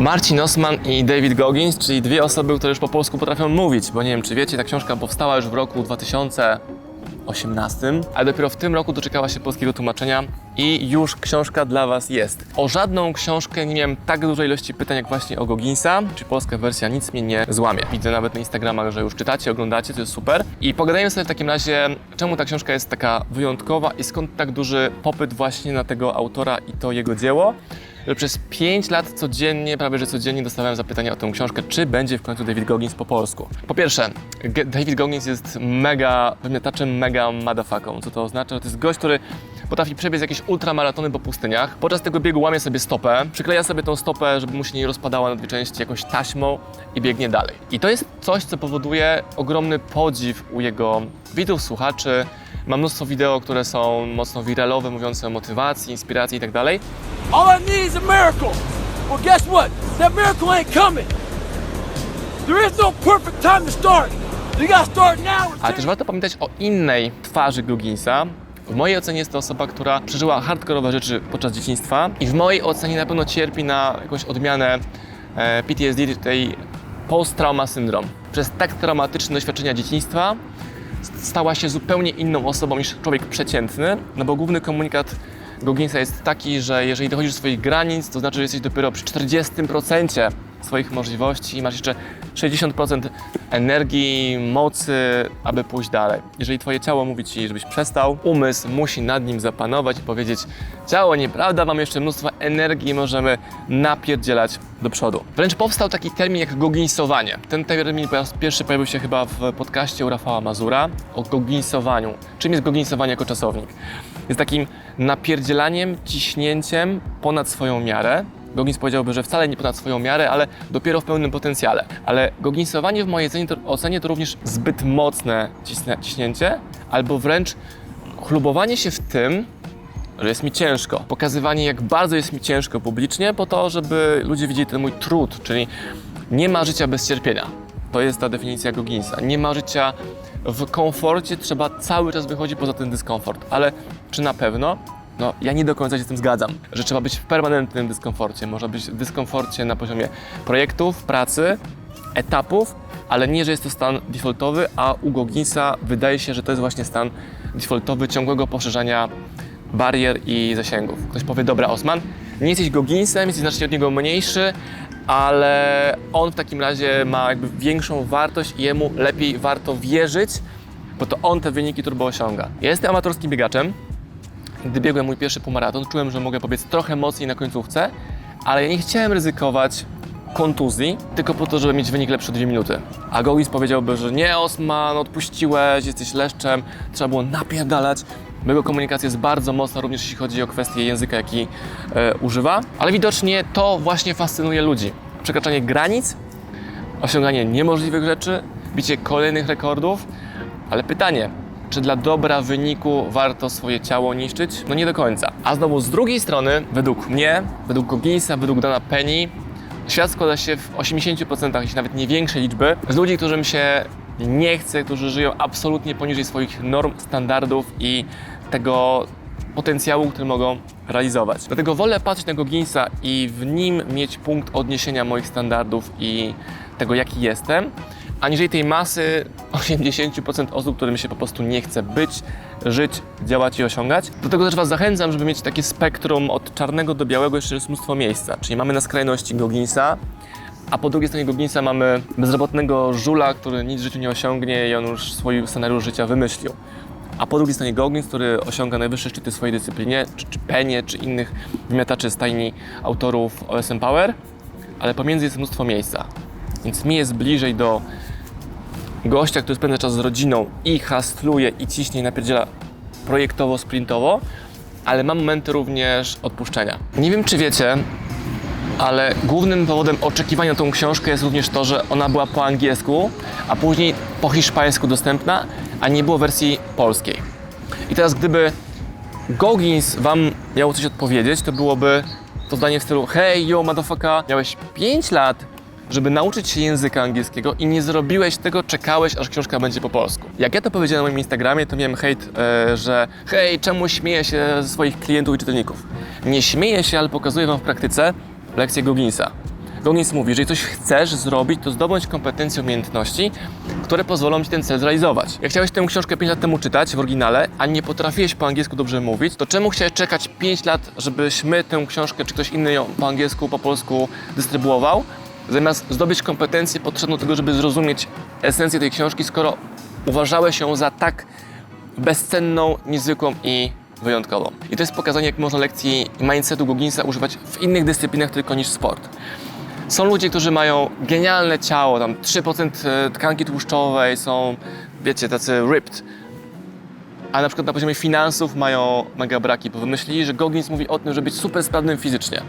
Marcin Osman i David Goggins, czyli dwie osoby, które już po polsku potrafią mówić, bo nie wiem czy wiecie, ta książka powstała już w roku 2018, a dopiero w tym roku doczekała się polskiego tłumaczenia i już książka dla Was jest. O żadną książkę nie miałem tak dużej ilości pytań jak właśnie o Gogginsa, czy polska wersja nic mnie nie złamie. Widzę nawet na Instagramach, że już czytacie, oglądacie, to jest super. I pogadajmy sobie w takim razie, czemu ta książka jest taka wyjątkowa i skąd tak duży popyt właśnie na tego autora i to jego dzieło że przez 5 lat codziennie, prawie że codziennie dostawałem zapytania o tę książkę, czy będzie w końcu David Goggins po polsku. Po pierwsze, David Goggins jest mega wymiataczem, mega motherfucką. Co to oznacza? To jest gość, który potrafi przebiec jakieś ultramaratony po pustyniach. Podczas tego biegu łamie sobie stopę, przykleja sobie tą stopę, żeby mu się nie rozpadała na dwie części jakąś taśmą i biegnie dalej. I to jest coś, co powoduje ogromny podziw u jego widzów, słuchaczy. Ma mnóstwo wideo, które są mocno wiralowe, mówiące o motywacji, inspiracji i tak. All I need is a miracle. Well, guess what? That miracle ain't coming. There is no perfect time to start. You gotta start now. Ale też warto pamiętać o innej twarzy Gogginsa. W mojej ocenie jest to osoba, która przeżyła hardkorowe rzeczy podczas dzieciństwa i w mojej ocenie na pewno cierpi na jakąś odmianę e, PTSD, tej post-trauma syndrom. Przez tak traumatyczne doświadczenia dzieciństwa stała się zupełnie inną osobą niż człowiek przeciętny, no bo główny komunikat Gogginsa jest taki, że jeżeli dochodzisz do swoich granic, to znaczy, że jesteś dopiero przy 40% swoich możliwości i masz jeszcze 60% energii, mocy, aby pójść dalej. Jeżeli twoje ciało mówi ci, żebyś przestał, umysł musi nad nim zapanować i powiedzieć ciało, nieprawda, mam jeszcze mnóstwo energii, możemy napierdzielać do przodu. Wręcz powstał taki termin jak gogginsowanie. Ten termin po raz pierwszy pojawił się chyba w podcaście u Rafała Mazura o gogginsowaniu. Czym jest gogginsowanie jako czasownik? Jest takim napierdzielaniem, ciśnięciem ponad swoją miarę, Goggins powiedziałby, że wcale nie ponad swoją miarę, ale dopiero w pełnym potencjale. Ale gogginsowanie w mojej ocenie to, również zbyt mocne ciśnięcie, albo wręcz chlubowanie się w tym, że jest mi ciężko. Pokazywanie, jak bardzo jest mi ciężko publicznie, po to, żeby ludzie widzieli ten mój trud, czyli nie ma życia bez cierpienia. To jest ta definicja Gogginsa. Nie ma życia w komforcie, trzeba cały czas wychodzić poza ten dyskomfort. Ale czy na pewno? No, ja nie do końca się z tym zgadzam, że trzeba być w permanentnym dyskomforcie. Można być w dyskomforcie na poziomie projektów, pracy, etapów, ale nie, że jest to stan defaultowy, a u Gogginsa wydaje się, że to jest właśnie stan defaultowy ciągłego poszerzania barier i zasięgów. Ktoś powie, dobra Osman, nie jesteś Gogginsem, jesteś znacznie od niego mniejszy, ale on w takim razie ma jakby większą wartość i jemu lepiej warto wierzyć, bo to on te wyniki turbo osiąga. Ja jestem amatorskim biegaczem, gdy biegłem mój pierwszy półmaraton, czułem, że mogę pobiec trochę mocniej na końcówce, ale ja nie chciałem ryzykować kontuzji, tylko po to, żeby mieć wynik lepszy o dwie minuty. A Goggins powiedziałby, że nie Osman, odpuściłeś, jesteś leszczem, trzeba było napierdalać. Jego komunikacja jest bardzo mocna, również jeśli chodzi o kwestię języka, jaki e, używa. Ale widocznie to właśnie fascynuje ludzi. Przekraczanie granic, osiąganie niemożliwych rzeczy, bicie kolejnych rekordów. Ale pytanie, czy dla dobra wyniku warto swoje ciało niszczyć? No nie do końca. A znowu z drugiej strony, według mnie, według Gogginsa, według Dana Penny, świat składa się w 80%, jeśli nawet nie większej liczby, z ludzi, którym się nie chce, którzy żyją absolutnie poniżej swoich norm, standardów i tego potencjału, który mogą realizować. Dlatego wolę patrzeć na Gogginsa i w nim mieć punkt odniesienia moich standardów i tego, jaki jestem, aniżeli tej masy 80% osób, którym się po prostu nie chce być, żyć, działać i osiągać. Do tego też Was zachęcam, żeby mieć takie spektrum od czarnego do białego, jeszcze jest mnóstwo miejsca. Czyli mamy na skrajności Gogginsa, a po drugiej stronie Gogginsa mamy bezrobotnego żula, który nic w życiu nie osiągnie i on już swój scenariusz życia wymyślił. A po drugiej stronie Goggins, który osiąga najwyższe szczyty w swojej dyscyplinie, czy, czy Penie, czy innych wymiataczy stajni autorów OSM Power, ale pomiędzy jest mnóstwo miejsca. Więc mi jest bliżej do gościa, który spędza czas z rodziną i hastluje i ciśnie i napierdziela projektowo, sprintowo, ale ma momenty również odpuszczenia. Nie wiem, czy wiecie, ale głównym powodem oczekiwania na tą książkę jest również to, że ona była po angielsku, a później po hiszpańsku dostępna, a nie było wersji polskiej. I teraz gdyby Goggins wam miał coś odpowiedzieć, to byłoby to zdanie w stylu Hej, yo, motherfucker, miałeś 5 lat, żeby nauczyć się języka angielskiego i nie zrobiłeś tego, czekałeś, aż książka będzie po polsku. Jak ja to powiedziałem na moim Instagramie, to miałem hejt, e, że hej, czemu śmieję się ze swoich klientów i czytelników? Nie śmieję się, ale pokazuję wam w praktyce lekcję Gogginsa. Goggins mówi, że jeżeli coś chcesz zrobić, to zdobądź kompetencje, umiejętności, które pozwolą Ci ten cel zrealizować. Jak chciałeś tę książkę 5 lat temu czytać w oryginale, a nie potrafiłeś po angielsku dobrze mówić, to czemu chciałeś czekać 5 lat, żebyśmy tę książkę, czy ktoś inny ją po angielsku, po polsku dystrybuował, zamiast zdobyć kompetencje potrzebne do tego, żeby zrozumieć esencję tej książki, skoro uważałeś ją za tak bezcenną, niezwykłą i wyjątkową. I to jest pokazanie, jak można lekcji mindsetu Gogginsa używać w innych dyscyplinach tylko niż sport. Są ludzie, którzy mają genialne ciało, tam 3% tkanki tłuszczowej, są, wiecie, tacy ripped, a na przykład na poziomie finansów mają mega braki, bo wymyślili, że Goggins mówi o tym, żeby być super sprawnym fizycznie.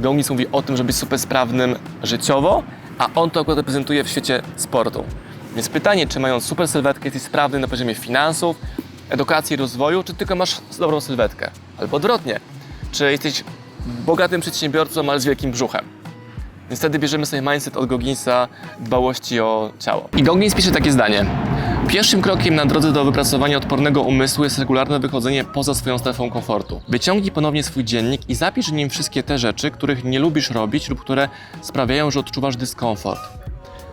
Goggins mówi o tym, żeby być super sprawnym życiowo, a on to akurat reprezentuje w świecie sportu. Więc pytanie, czy mając super sylwetkę jesteś sprawny na poziomie finansów, edukacji, rozwoju, czy tylko masz dobrą sylwetkę? Albo odwrotnie, czy jesteś bogatym przedsiębiorcą, ale z wielkim brzuchem? Więc wtedy bierzemy sobie mindset od Gogginsa dbałości o ciało. I Goggins pisze takie zdanie. Pierwszym krokiem na drodze do wypracowania odpornego umysłu jest regularne wychodzenie poza swoją strefą komfortu. Wyciągnij ponownie swój dziennik i zapisz w nim wszystkie te rzeczy, których nie lubisz robić lub które sprawiają, że odczuwasz dyskomfort.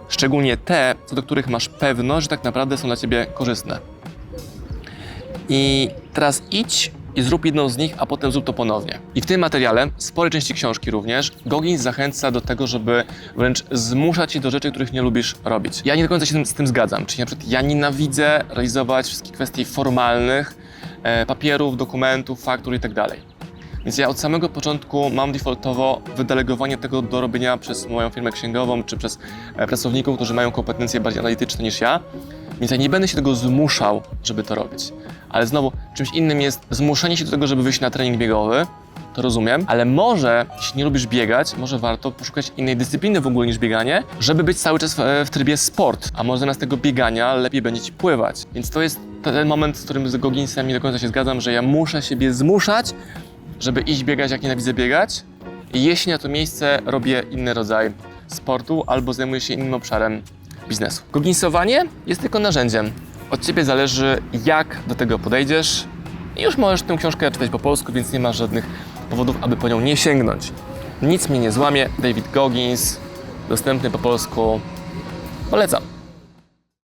Szczególnie te, co do których masz pewność, że tak naprawdę są dla ciebie korzystne. I teraz idź i zrób jedną z nich, a potem zrób to ponownie. I w tym materiale, sporej części książki również, Goggins zachęca do tego, żeby wręcz zmuszać cię do rzeczy, których nie lubisz robić. Ja nie do końca się z tym, zgadzam. Czyli na przykład ja nienawidzę realizować wszystkich kwestii formalnych, e, papierów, dokumentów, faktur i tak. Więc ja od samego początku mam defaultowo wydelegowanie tego do robienia przez moją firmę księgową, czy przez e, pracowników, którzy mają kompetencje bardziej analityczne niż ja. Więc ja nie będę się tego zmuszał, żeby to robić. Ale znowu, czymś innym jest zmuszenie się do tego, żeby wyjść na trening biegowy, to rozumiem, ale może, jeśli nie lubisz biegać, może warto poszukać innej dyscypliny w ogóle niż bieganie, żeby być cały czas w, w trybie sport, a może zamiast tego biegania lepiej będzie ci pływać. Więc to jest ten moment, z którym z Gogginsem nie do końca się zgadzam, że ja muszę siebie zmuszać, żeby iść biegać, jak nienawidzę biegać. I jeśli na to miejsce robię inny rodzaj sportu albo zajmuję się innym obszarem biznesu. Gogginsowanie jest tylko narzędziem. Od ciebie zależy, jak do tego podejdziesz. I już możesz tę książkę czytać po polsku, więc nie masz żadnych powodów, aby po nią nie sięgnąć. Nic mnie nie złamie. David Goggins, dostępny po polsku. Polecam.